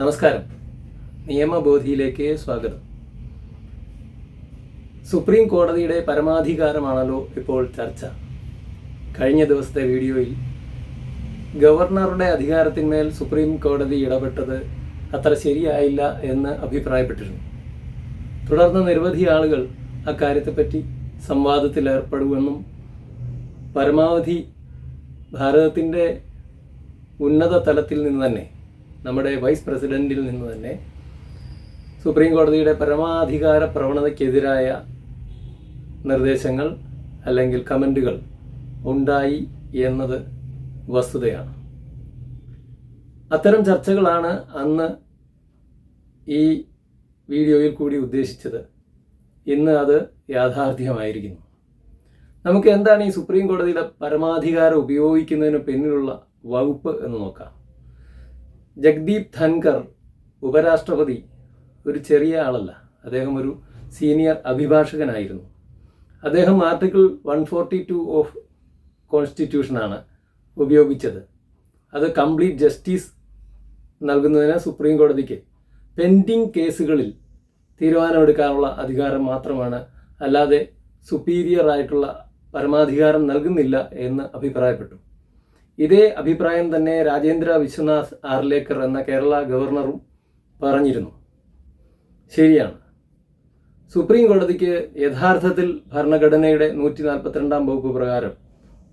നമസ്കാരം. നിയമബോധിയിലേക്ക് സ്വാഗതം. സുപ്രീം കോടതിയുടെ പരമാധികാരമാണല്ലോ ഇപ്പോൾ ചർച്ച. കഴിഞ്ഞ ദിവസത്തെ വീഡിയോയിൽ ഗവർണറുടെ അധികാരത്തിന്മേൽ സുപ്രീം കോടതി ഇടപെട്ടത് അത്ര ശരിയായില്ല എന്ന് അഭിപ്രായപ്പെട്ടിരുന്നു. തുടർന്ന് നിരവധി ആളുകൾ അക്കാര്യത്തെപ്പറ്റി സംവാദത്തിൽ ഏർപ്പെടുമെന്നും പരമാവധി ഭാരതത്തിന്റെ ഉന്നത തലത്തിൽ നിന്ന് തന്നെ നമ്മുടെ വൈസ് പ്രസിഡന്റിൽ നിന്ന് തന്നെ സുപ്രീം കോടതിയുടെ പരമാധികാര പ്രവണതയ്ക്കെതിരായ നിർദ്ദേശങ്ങൾ അല്ലെങ്കിൽ കമന്റുകൾ ഉണ്ടായി എന്നത് വസ്തുതയാണ്. അത്തരം ചർച്ചകളാണ് അന്ന് ഈ വീഡിയോയിൽ കൂടി ഉദ്ദേശിച്ചത്. ഇന്ന് അത് യാഥാർത്ഥ്യമായിരിക്കുന്നു. നമുക്ക് എന്താണ് ഈ സുപ്രീം കോടതിയുടെ പരമാധികാരം ഉപയോഗിക്കുന്നതിന് പിന്നിലുള്ള വകുപ്പ് എന്ന് നോക്കാം. ജഗ്ദീപ് ധൻകർ ഉപരാഷ്ട്രപതി ഒരു ചെറിയ ആളല്ല. അദ്ദേഹം ഒരു സീനിയർ അഭിഭാഷകനായിരുന്നു. അദ്ദേഹം article one forty two of കോൺസ്റ്റിറ്റ്യൂഷനാണ് ഉപയോഗിച്ചത്. അത് കംപ്ലീറ്റ് ജസ്റ്റിസ് നൽകുന്നതിന് സുപ്രീം കോടതിക്ക് പെൻഡിങ് കേസുകളിൽ തീരുമാനമെടുക്കാനുള്ള അധികാരം മാത്രമാണ്. അല്ലാതെ സുപ്പീരിയർ ആയിട്ടുള്ള പരമാധികാരം നൽകുന്നില്ല എന്ന് അഭിപ്രായപ്പെട്ടു. ഇതേ അഭിപ്രായം തന്നെ രാജേന്ദ്ര വിശ്വനാഥ് ആർലേക്കർ എന്ന കേരള ഗവർണറും പറഞ്ഞിരുന്നു. ശരിയാണ്. സുപ്രീം കോടതിക്ക് യഥാർത്ഥത്തിൽ ഭരണഘടനയുടെ നൂറ്റി നാൽപ്പത്തിരണ്ടാം വകുപ്പ് പ്രകാരം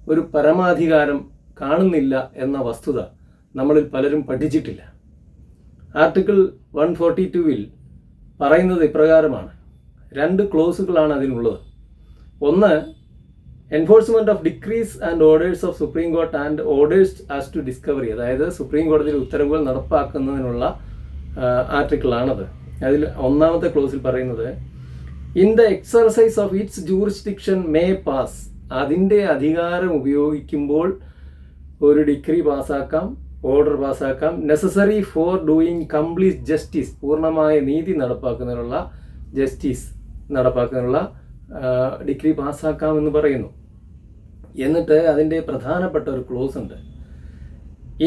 ഒരു പരമാധികാരം കാണുന്നില്ല എന്ന വസ്തുത നമ്മളിൽ പലരും പഠിച്ചിട്ടില്ല. ആർട്ടിക്കിൾ വൺ ഫോർട്ടി ടുവിൽ പറയുന്നത് ഇപ്രകാരമാണ്. രണ്ട് ക്ലോസുകളാണ് അതിനുള്ളത്. ഒന്ന് enforcement of decrees and orders of supreme court and orders as to discovery അതായത് സുപ്രീം കോടതിയിൽ ഉത്തരവുകൾ നടപ്പാക്കുന്നതിനുള്ള ആർട്ടിക്കിളാണത് അതിൽ ഒന്നാമത്തെ ക്ലോസിൽ പറയുന്നത് in the exercise of its jurisdiction may pass അതിന്റെ അധികാരം ഉപയോഗിക്കുമ്പോൾ ഒരു ഡിഗ്രി പാസ്സാക്കാം order പാസ്സാക്കാം. Necessary for doing complete justice പൂർണമായ നീതി നടപ്പാക്കുന്നതിനുള്ള ജസ്റ്റിസ് നടപ്പാക്കുന്നതിനുള്ള ഡിഗ്രി പാസ്സാക്കാമെന്ന് പറയുന്നു. എന്നിട്ട് അതിന്റെ പ്രധാനപ്പെട്ട ഒരു ക്ലോസ് ഉണ്ട്.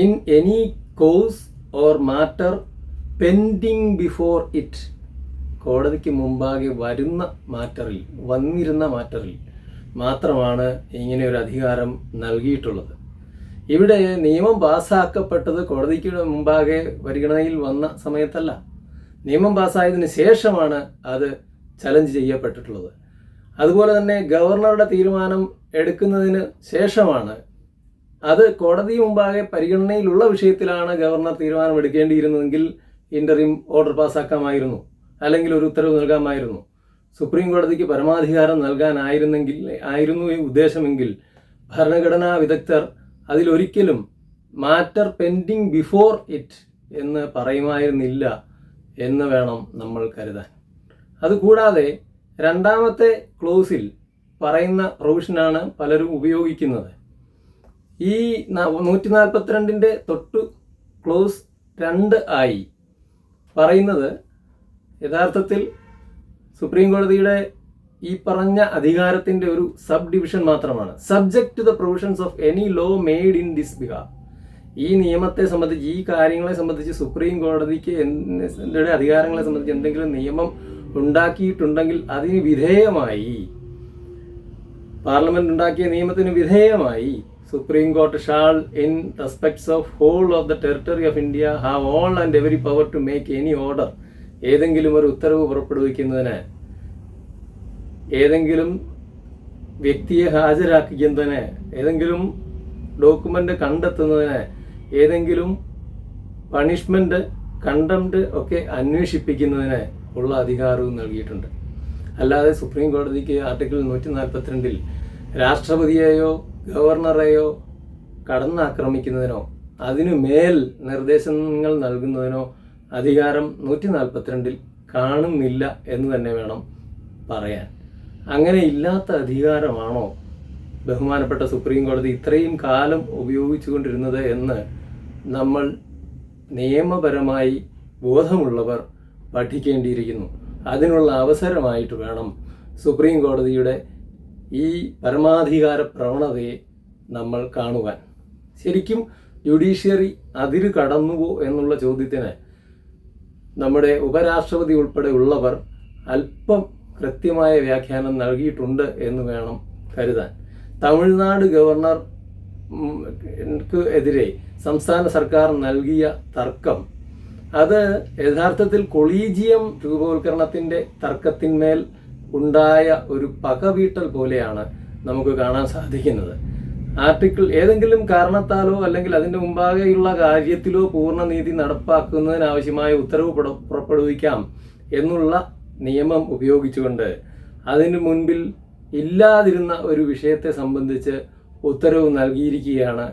In any cause or matter pending before it കോടതിക്ക് മുമ്പാകെ വരുന്ന മാറ്ററിൽ വന്നിരുന്ന മാറ്ററിൽ മാത്രമാണ് ഇങ്ങനെ ഒരു അധികാരം നൽകിയിട്ടുള്ളത്. ഇവിടെ നിയമം പാസ്സാക്കപ്പെട്ടത് കോടതിക്ക് മുമ്പാകെ പരിഗണനയിൽ വന്ന സമയത്തല്ല. നിയമം പാസ്സായതിനു ശേഷമാണ് അത് ചലഞ്ച് ചെയ്യപ്പെട്ടിട്ടുള്ളത്. അതുപോലെ തന്നെ ഗവർണറുടെ തീരുമാനം എടുക്കുന്നതിന് ശേഷമാണ് അത് കോടതി മുമ്പാകെ പരിഗണനയിലുള്ള വിഷയത്തിലാണ് ഗവർണർ തീരുമാനം എടുക്കേണ്ടിയിരുന്നതെങ്കിൽ ഇന്ററിം ഓർഡർ പാസ്സാക്കാമായിരുന്നു അല്ലെങ്കിൽ ഒരു ഉത്തരവ് നൽകാമായിരുന്നു. സുപ്രീം കോടതിക്ക് പരമാധികാരം നൽകാനായിരുന്നെങ്കിൽ ആയിരുന്നു ഈ ഉദ്ദേശമെങ്കിൽ ഭരണഘടനാ വിദഗ്ധർ അതിലൊരിക്കലും മാറ്റർ പെൻഡിങ് ബിഫോർ ഇറ്റ് എന്ന് പറയുമായിരുന്നില്ല എന്ന് വേണം നമ്മൾ കരുതാൻ. അതുകൂടാതെ രണ്ടാമത്തെ ക്ലോസിൽ പറയുന്ന പ്രൊവിഷനാണ് പലരും ഉപയോഗിക്കുന്നത്. ഈ നൂറ്റി നാൽപ്പത്തിരണ്ടിന്റെ തൊട്ട് ക്ലോസ് രണ്ട് ആയി പറയുന്നത് യഥാർത്ഥത്തിൽ സുപ്രീം കോടതിയുടെ ഈ പറഞ്ഞ അധികാരത്തിന്റെ ഒരു സബ് ഡിവിഷൻ മാത്രമാണ്. Subject to the provisions of any law made in this behalf ഈ നിയമത്തെ സംബന്ധിച്ച് ഈ കാര്യങ്ങളെ സംബന്ധിച്ച് സുപ്രീം കോടതിക്ക് എന്തിന്റെ അധികാരങ്ങളെ സംബന്ധിച്ച് എന്തെങ്കിലും നിയമം ഉണ്ടാക്കിയിട്ടുണ്ടെങ്കിൽ അതിന് വിധേയമായി. പാർലമെന്റ് ഉണ്ടാക്കിയ നിയമത്തിന് വിധേയമായി. Supreme court shall in respects of whole of the territory of India have all and every power to make any order. ഏതെങ്കിലും ഒരു ഉത്തരവ് പുറപ്പെടുവിക്കുന്നതിന് ഏതെങ്കിലും വ്യക്തിയെ ഹാജരാക്കിക്കുന്നതിന് ഏതെങ്കിലും ഡോക്യുമെന്റ് കണ്ടെത്തുന്നതിന് ഏതെങ്കിലും പണിഷ്മെന്റ് കണ്ടംപ്റ്റ് ഒക്കെ അന്വേഷിപ്പിക്കുന്നതിന് ഉള്ള അധികാരവും നൽകിയിട്ടുണ്ട്. അല്ലാതെ സുപ്രീം കോടതിക്ക് ആർട്ടിക്കിൾ നൂറ്റി നാൽപ്പത്തിരണ്ടിൽ രാഷ്ട്രപതിയെയോ ഗവർണറെയോ കടന്നാക്രമിക്കുന്നതിനോ അതിനു മേൽ നിർദ്ദേശങ്ങൾ നൽകുന്നതിനോ അധികാരം നൂറ്റി നാൽപ്പത്തിരണ്ടിൽ കാണുന്നില്ല എന്ന് തന്നെ വേണം പറയാൻ. അങ്ങനെ ഇല്ലാത്ത അധികാരമാണോ ബഹുമാനപ്പെട്ട സുപ്രീം കോടതി ഇത്രയും കാലം ഉപയോഗിച്ചുകൊണ്ടിരുന്നത് എന്ന് നമ്മൾ നിയമപരമായി ബോധമുള്ളവർ പഠിക്കേണ്ടിയിരിക്കുന്നു. അതിനുള്ള അവസരമായിട്ട് വേണം സുപ്രീം കോടതിയുടെ ഈ പരമാധികാര പ്രവണതയെ നമ്മൾ കാണുവാൻ. ശരിക്കും ജുഡീഷ്യറി അതിര് കടന്നുവോ എന്നുള്ള ചോദ്യത്തിന് നമ്മുടെ ഉപരാഷ്ട്രപതി ഉൾപ്പെടെ ഉള്ളവർ അല്പം കൃത്യമായ വ്യാഖ്യാനം നൽകിയിട്ടുണ്ട് എന്ന് വേണം കരുതാൻ. തമിഴ്നാട് ഗവർണർ എതിരെ സംസ്ഥാന സർക്കാർ നൽകിയ തർക്കം അത് യഥാർത്ഥത്തിൽ കൊളീജിയം രൂപവൽക്കരണത്തിന്റെ തർക്കത്തിന്മേൽ ഉണ്ടായ ഒരു പകവീട്ടൽ പോലെയാണ് നമുക്ക് കാണാൻ സാധിക്കുന്നത്. ആർട്ടിക്കിൾ ഏതെങ്കിലും കാരണത്താലോ അല്ലെങ്കിൽ അതിന്റെ മുമ്പാകെയുള്ള കാര്യത്തിലോ പൂർണനീതി നടപ്പാക്കുന്നതിനാവശ്യമായ ഉത്തരവ് പുറ- പുറപ്പെടുവിക്കാം എന്നുള്ള നിയമം ഉപയോഗിച്ചുകൊണ്ട് അതിന് മുൻപിൽ ഇല്ലാതിരുന്ന ഒരു വിഷയത്തെ സംബന്ധിച്ച് ഉത്തരവ് നൽകിയിരിക്കുകയാണ്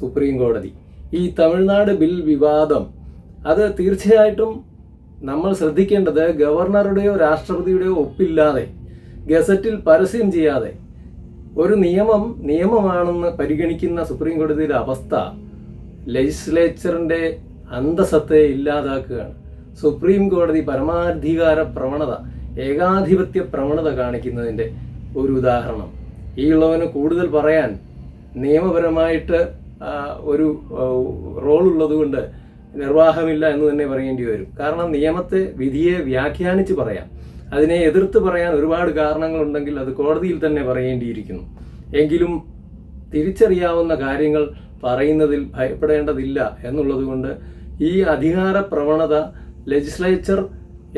സുപ്രീം കോടതി. ഈ തമിഴ്നാട് ബിൽ വിവാദം അത് തീർച്ചയായിട്ടും നമ്മൾ ശ്രദ്ധിക്കേണ്ടത് ഗവർണറുടെയോ രാഷ്ട്രപതിയുടെയോ ഒപ്പില്ലാതെ ഗസറ്റിൽ പരസ്യം ചെയ്യാതെ ഒരു നിയമം നിയമമാണെന്ന് പരിഗണിക്കുന്ന സുപ്രീം കോടതിയുടെ അവസ്ഥ ലെജിസ്ലേച്ചറിന്റെ അന്തസത്തെ ഇല്ലാതാക്കുകയാണ്. സുപ്രീം കോടതി പരമാധികാര പ്രവണത ഏകാധിപത്യ പ്രവണത കാണിക്കുന്നതിന്റെ ഒരു ഉദാഹരണം. ഈ ഉള്ളവന് കൂടുതൽ പറയാൻ നിയമപരമായിട്ട് ഒരു റോൾ ഉള്ളതുകൊണ്ട് നിർവാഹമില്ല എന്ന് തന്നെ പറയേണ്ടി വരും. കാരണം നിയമത്തെ വിധിയെ വ്യാഖ്യാനിച്ച് പറയാം. അതിനെ എതിർത്ത് പറയാൻ ഒരുപാട് കാരണങ്ങളുണ്ടെങ്കിൽ അത് കോടതിയിൽ തന്നെ പറയേണ്ടിയിരിക്കുന്നു. എങ്കിലും തിരിച്ചറിയാവുന്ന കാര്യങ്ങൾ പറയുന്നതിൽ ഭയപ്പെടേണ്ടതില്ല എന്നുള്ളതുകൊണ്ട് ഈ അധികാര പ്രവണത ലെജിസ്ലേച്ചർ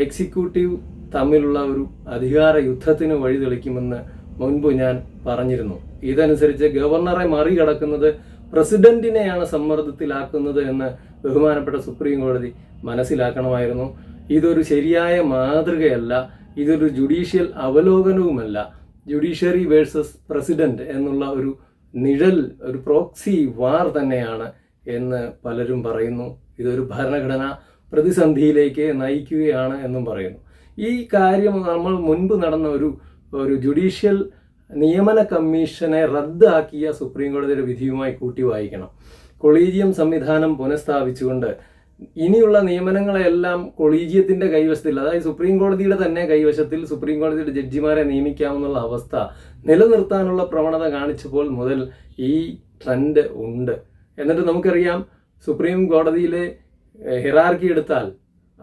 എക്സിക്യൂട്ടീവ് തമ്മിലുള്ള ഒരു അധികാര യുദ്ധത്തിന് വഴിതെളിക്കുമെന്ന് മുൻപ് ഞാൻ പറഞ്ഞിരുന്നു. ഇതനുസരിച്ച് ഗവർണറെ മറികടക്കുന്നത് പ്രസിഡന്റിനെയാണ് സമ്മർദ്ദത്തിലാക്കുന്നത് എന്ന് ബഹുമാനപ്പെട്ട സുപ്രീം കോടതി മനസ്സിലാക്കണമായിരുന്നു. ഇതൊരു ശരിയായ മാതൃകയല്ല ഇതൊരു ജുഡീഷ്യൽ അവലോകനവുമല്ല. ജുഡീഷ്യറി വേഴ്സസ് പ്രസിഡന്റ് എന്നുള്ള ഒരു നിഴൽ ഒരു പ്രോക്സി വാർ തന്നെയാണ് എന്ന് പലരും പറയുന്നു. ഇതൊരു ഭരണഘടന പ്രതിസന്ധിയിലേക്ക് നയിക്കുകയാണ് എന്നും പറയുന്നു. ഈ കാര്യം നമ്മൾ മുൻപ് നടന്ന ഒരു ഒരു ജുഡീഷ്യൽ നിയമന കമ്മീഷനെ റദ്ദാക്കിയ സുപ്രീം കോടതിയുടെ വിധിയുമായി കൂട്ടി വായിക്കണം. കൊളീജിയം സംവിധാനം പുനഃസ്ഥാപിച്ചുകൊണ്ട് ഇനിയുള്ള നിയമനങ്ങളെല്ലാം കൊളീജിയത്തിന്റെ കൈവശത്തിൽ അതായത് സുപ്രീം കോടതിയുടെ തന്നെ കൈവശത്തിൽ സുപ്രീം കോടതിയുടെ ജഡ്ജിമാരെ നിയമിക്കാമെന്നുള്ള അവസ്ഥ നിലനിർത്താനുള്ള പ്രവണത കാണിച്ചപ്പോൾ മുതൽ ഈ ട്രെൻഡ് ഉണ്ട്. എന്നിട്ട് നമുക്കറിയാം സുപ്രീം കോടതിയിലെ ഹിറാർക്കി എടുത്താൽ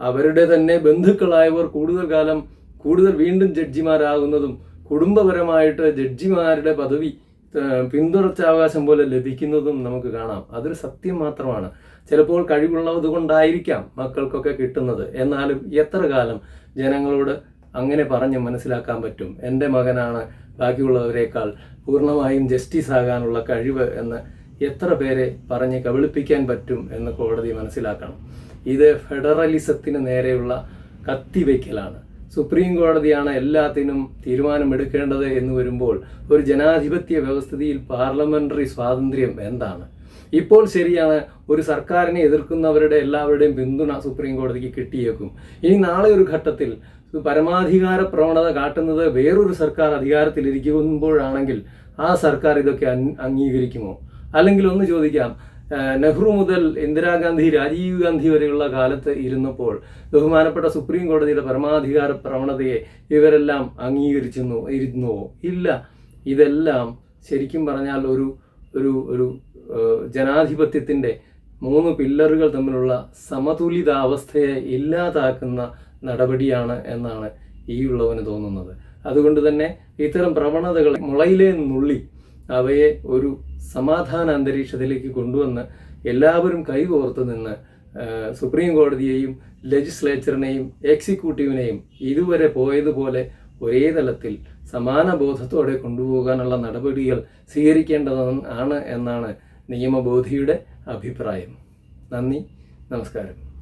അവരുടെ തന്നെ ബന്ധുക്കളായവർ കൂടുതൽ കാലം കൂടുതൽ വീണ്ടും ജഡ്ജിമാരാകുന്നതും കുടുംബപരമായിട്ട് ജഡ്ജിമാരുടെ പദവി പിന്തുടർച്ച പിന്തുടർച്ചാവകാശം പോലെ ലഭിക്കുന്നതും നമുക്ക് കാണാം. അതൊരു സത്യം മാത്രമാണ്. ചിലപ്പോൾ കഴിവുള്ളത് കൊണ്ടായിരിക്കാം മക്കൾക്കൊക്കെ കിട്ടുന്നത്. എന്നാലും എത്ര കാലം ജനങ്ങളോട് അങ്ങനെ പറഞ്ഞ് മനസ്സിലാക്കാൻ പറ്റും? എന്റെ മകനാണ് ബാക്കിയുള്ളവരെക്കാൾ പൂർണമായും ജസ്റ്റിസ് ആകാനുള്ള കഴിവ് എന്ന് എത്ര പേരെ പറഞ്ഞ് കബളിപ്പിക്കാൻ പറ്റും എന്ന് കോടതി മനസ്സിലാക്കണം. ഇത് ഫെഡറലിസത്തിന് നേരെയുള്ള കത്തിവയ്ക്കലാണ് സുപ്രീം കോടതിയാണ് എല്ലാത്തിനും തീരുമാനമെടുക്കേണ്ടത് എന്ന് വരുമ്പോൾ ഒരു ജനാധിപത്യ വ്യവസ്ഥിതിയിൽ പാർലമെന്ററി സ്വാതന്ത്ര്യം എന്താണ്? ഇപ്പോൾ ശരിയാണ് ഒരു സർക്കാരിനെ എതിർക്കുന്നവരുടെ എല്ലാവരുടെയും പിന്തുണ സുപ്രീം കോടതിക്ക് കിട്ടിയേക്കും. ഇനി നാളെ ഒരു ഘട്ടത്തിൽ പരമാധികാര പ്രവണത കാട്ടുന്നത് വേറൊരു സർക്കാർ അധികാരത്തിലിരിക്കുമ്പോഴാണെങ്കിൽ ആ സർക്കാർ ഇതൊക്കെ അംഗീകരിക്കുമോ? അല്ലെങ്കിൽ ഒന്ന് ചോദിക്കാം നെഹ്റു മുതൽ ഇന്ദിരാഗാന്ധി രാജീവ് ഗാന്ധി വരെയുള്ള കാലത്ത് ഇരുന്നപ്പോൾ ബഹുമാനപ്പെട്ട സുപ്രീം കോടതിയുടെ പരമാധികാര പ്രവണതയെ ഇവരെല്ലാം അംഗീകരിച്ചിരുന്നു ഇരുന്നുവോ ഇല്ല ഇതെല്ലാം ശരിക്കും പറഞ്ഞാൽ ഒരു ഒരു ഒരു ജനാധിപത്യത്തിന്റെ മൂന്ന് പില്ലറുകൾ തമ്മിലുള്ള സമതുലിതാവസ്ഥയെ ഇല്ലാതാക്കുന്ന നടപടിയാണ് എന്നാണ് ഈ ഉള്ളവന് തോന്നുന്നത്. അതുകൊണ്ട് തന്നെ ഇത്തരം പ്രവണതകൾ മുളയിലേ നുള്ളി അവയെ ഒരു സമാധാന അന്തരീക്ഷത്തിലേക്ക് കൊണ്ടുവന്ന് എല്ലാവരും കൈകോർത്ത് നിന്ന് സുപ്രീം കോടതിയെയും ലെജിസ്ലേച്ചറിനെയും എക്സിക്യൂട്ടീവിനെയും ഇതുവരെ പോയതുപോലെ ഒരേ തലത്തിൽ സമാന ബോധത്തോടെ കൊണ്ടുപോകാനുള്ള നടപടികൾ സ്വീകരിക്കേണ്ടതാണ് ആണ് എന്നാണ് നിയമബോധിയുടെ അഭിപ്രായം. നന്ദി നമസ്കാരം.